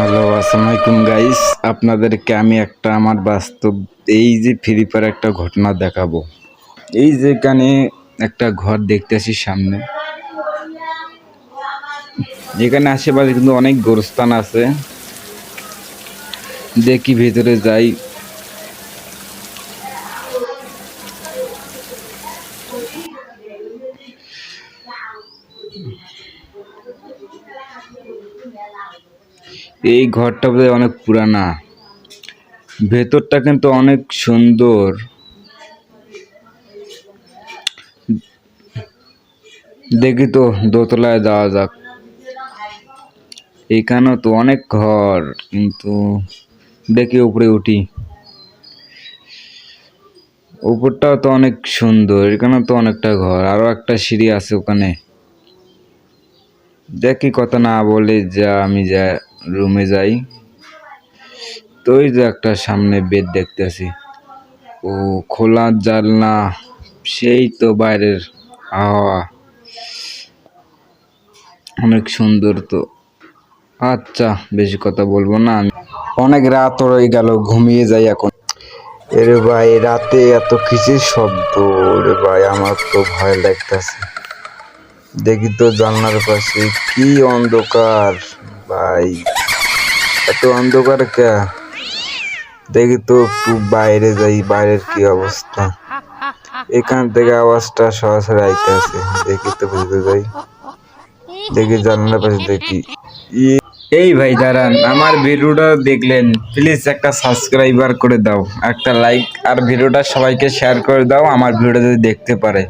Hello আসসালামু আলাইকুম guys আপনাদেরকে আমি একটা আমার বাস্তব, এই যে ফ্রি ফায়ার একটা ঘটনা দেখাবো। এই যে এখানে একটা ঘর দেখতে দেখতেছি সামনে। এখানে আশেপাশে কিন্তু অনেক গোরস্থান আছে। দেখি ভেতরে যাই। এই ঘরটা বোধহয় অনেক পুরানা। ভেতরটা কিন্তু অনেক সুন্দর। দেখি তো, দোতলায় যাওয়া যাক। এখানেও তো অনেক ঘর, কিন্তু দেখি উপরে উঠি। উপরটাও তো অনেক সুন্দর এখানে তো অনেকটা ঘর। আরও একটা সিঁড়ি আছে ওখানে। দেখি কথা না বলে যা আমি যা রুমে যাই। তো ওই যে একটা সামনে বেড দেখতেছি। ও খোলা জানলা, সেই তো বাইরের হাওয়া। অনেক সুন্দর তো। আচ্ছা বেশি কথা বলব না। আমি অনেক রাত হয়ে গেল, ঘুমিয়ে যাই এখন। এরে ভাই, রাতে এত কিসের শব্দ? রে ভাই, আমার তো ভয় লাগতেছে। দেখি তো জানলার পাশে, কি অন্ধকার ভাই? এত অন্ধকার কে? দেখি তো একটু বাইরে যাই, বাইরের কি অবস্থা? এখান থেকে আওয়াজটা সরাসরি আইতে আছে, দেখি তো বুঝতে যাই। দেখি জানলার পাশে দেখি। এই ভাই, দাঁড়ান, আমার ভিডিওটা দেখলেন প্লিজ একটা সাবস্ক্রাইবার করে দাও, একটা লাইক আর ভিডিওটা সবাইকে শেয়ার করে দাও, আমার ভিডিওটা যদি দেখতে পারে।